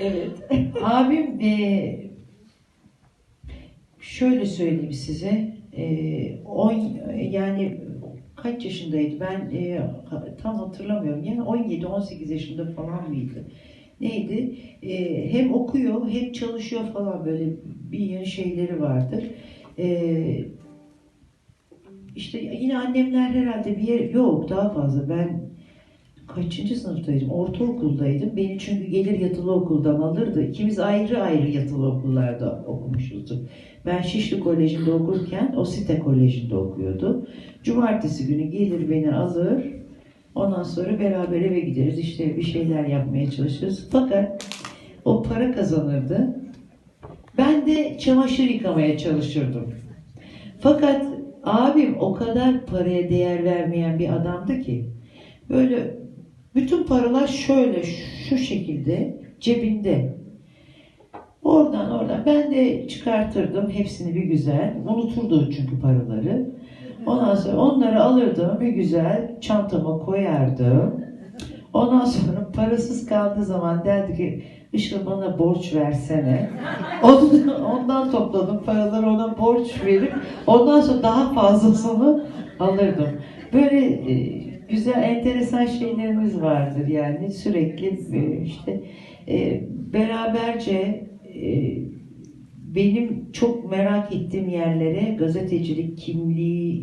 Evet. Abim e, şöyle söyleyeyim size. E, on, yani kaç yaşındaydı? Ben e, tam hatırlamıyorum. Yani 17-18 yaşında falan mıydı? Neydi? E, hem okuyor hem çalışıyor falan böyle bir şeyleri vardır. E, işte yine annemler herhalde bir yer yok daha fazla. Ben kaçıncı sınıftaydım? Ortaokuldaydım. Beni çünkü gelir yatılı okuldan alırdı. İkimiz ayrı ayrı yatılı okullarda okumuşuzdur. Ben Şişli Koleji'nde okurken o Site Koleji'nde okuyordu. Cumartesi günü gelir beni alır. Ondan sonra beraber eve gideriz. İşte bir şeyler yapmaya çalışırız. Fakat o para kazanırdı. Ben de çamaşır yıkamaya çalışırdım. Fakat abim o kadar paraya değer vermeyen bir adamdı ki böyle bütün paralar şöyle şu şekilde cebinde. Oradan oradan ben de çıkartırdım hepsini bir güzel. Unuturdu çünkü paraları. Ondan sonra onları alırdım bir güzel çantama koyardım. Ondan sonra parasız kaldığı zaman derdi ki Işıl bana borç versene. Ondan, ondan topladım paraları ona borç verip ondan sonra daha fazlasını alırdım. Böyle e, güzel enteresan şeylerimiz vardır yani. Sürekli e, işte e, beraberce e, benim çok merak ettiğim yerlere gazetecilik kimliği